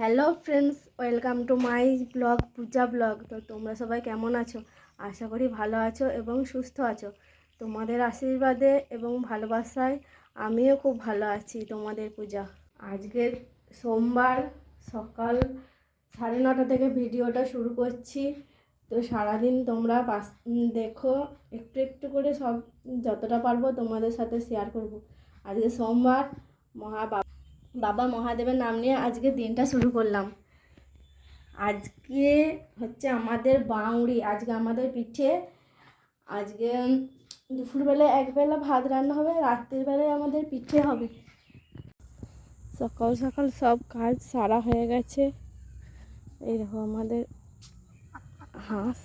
Hello friends, welcome to my blog, Puja blog. তো তোমরা সবাই কেমন আছো? আশা করি ভালো আছো এবং সুস্থ আছো। তোমাদের আশীর্বাদে এবং ভালোবাসায় আমিও খুব ভালো আছি তোমাদের পূজা। আজকের সোমবার, সকাল সাড়ে নটা থেকে ভিডিওটা শুরু করছি। তো সারাদিন তোমরা পাস দেখো, একটু একটু করে সব যতটা পারব তোমাদের সাথে শেয়ার করব। আজকে সোমবার মহা বা- বাবা মহাদেবের নাম নিয়ে আজকে দিনটা শুরু করলাম। আজকে হচ্ছে আমাদের বাউড়ি, আজকে আমাদের পিঠে, আজকে দুপুরবেলায় একবেলা ভাত রান্না হবে রাত্রির বেলায় আমাদের পিঠে হবে। সকাল সকাল সব কাজ সারা হয়ে গেছে। এই দেখো আমাদের হাঁস।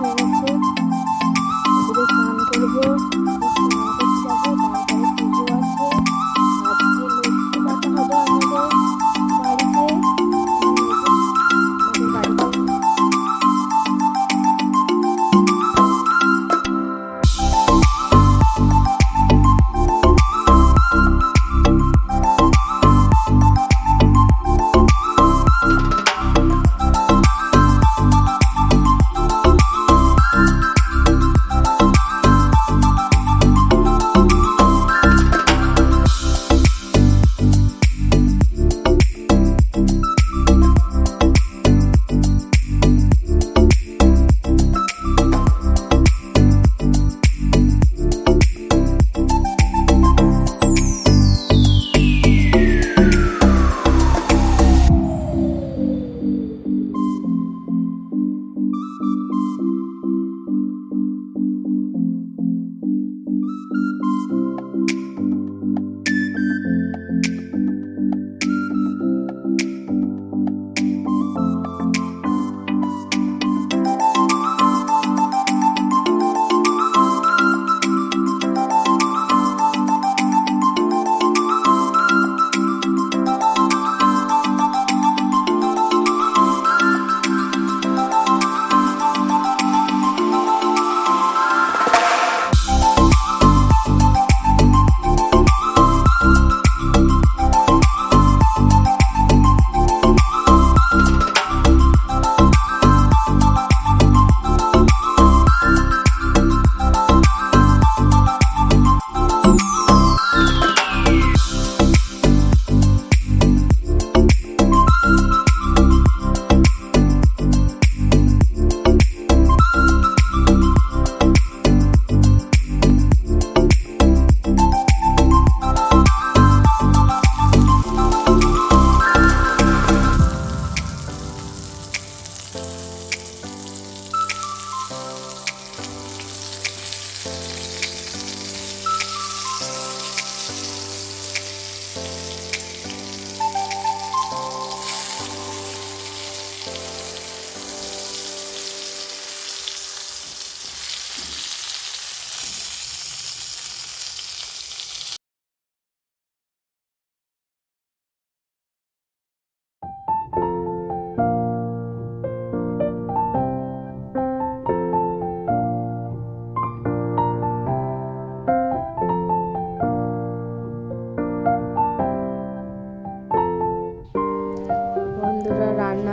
হয়ে গেছে।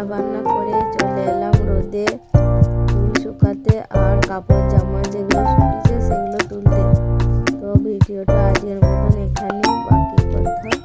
বান্না করে চলে এলাম রোদে। চুল শুকাতে আর কাপড় জামা যেগুলো শুকিয়েছে সেগুলো তুলতে। তো ভিডিওটা আজকের মতন এখানে বাকি কথা।